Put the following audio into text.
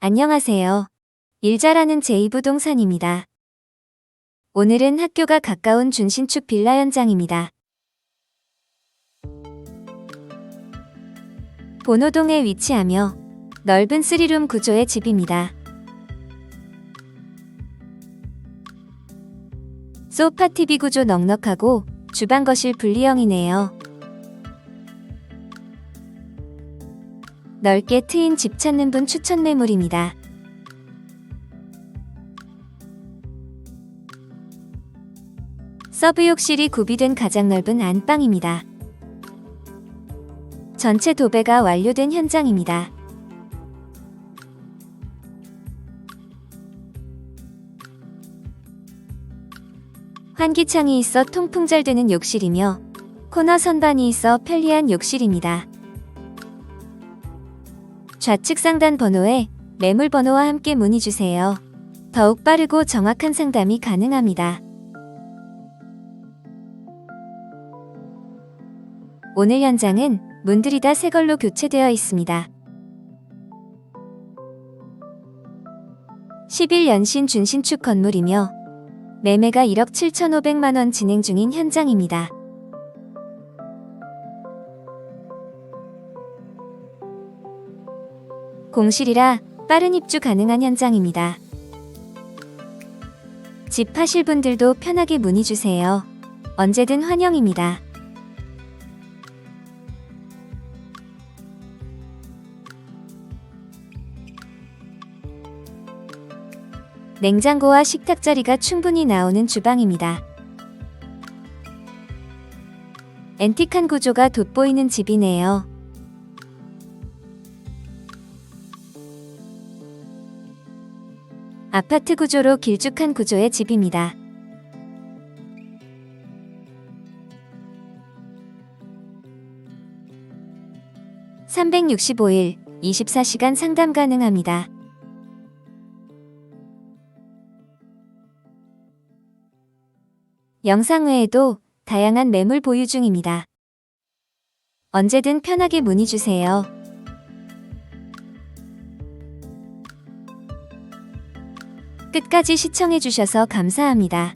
안녕하세요. 일 잘하는 제2부동산입니다. 오늘은 학교가 가까운 준신축 빌라 현장입니다. 본호동에 위치하며 넓은 3룸 구조의 집입니다. 소파 TV 구조 넉넉하고 주방 거실 분리형이네요. 넓게 트인 집 찾는 분 추천 매물입니다. 서브 욕실이 구비된 가장 넓은 안방입니다. 전체 도배가 완료된 현장입니다. 환기창이 있어 통풍 잘 되는 욕실이며 코너 선반이 있어 편리한 욕실입니다. 좌측 상단 번호에 매물 번호와 함께 문의 주세요. 더욱 빠르고 정확한 상담이 가능합니다. 오늘 현장은 문들이 다 새 걸로 교체되어 있습니다. 11연신 준신축 건물이며 매매가 1억 7,500만 원 진행 중인 현장입니다. 공실이라 빠른 입주 가능한 현장입니다. 집 파실 분들도 편하게 문의 주세요. 언제든 환영입니다. 냉장고와 식탁 자리가 충분히 나오는 주방입니다. 앤틱한 구조가 돋보이는 집이네요. 아파트 구조로 길쭉한 구조의 집입니다. (365일) (24시간) 상담 가능합니다. 영상 외에도 다양한 매물 보유 중입니다. 언제든 편하게 문의 주세요. 끝까지 시청해주셔서 감사합니다.